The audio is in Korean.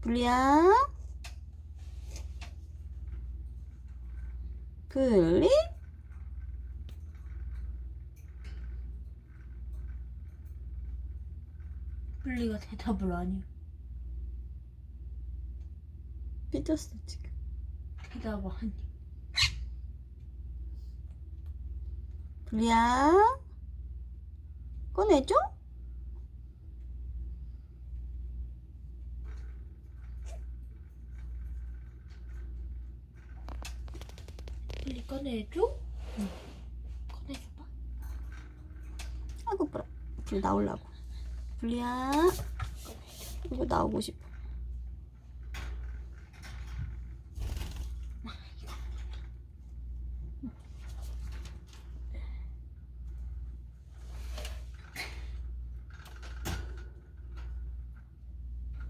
블리야 블리 블리가 대답을 안 해. 삐졌어 지금 대답을 안 해. 블리야 꺼내줘? 블리 꺼내줘? 응. 꺼내줘봐. 아이고 불어 불 나오려고 블리야 이거 나오고 싶어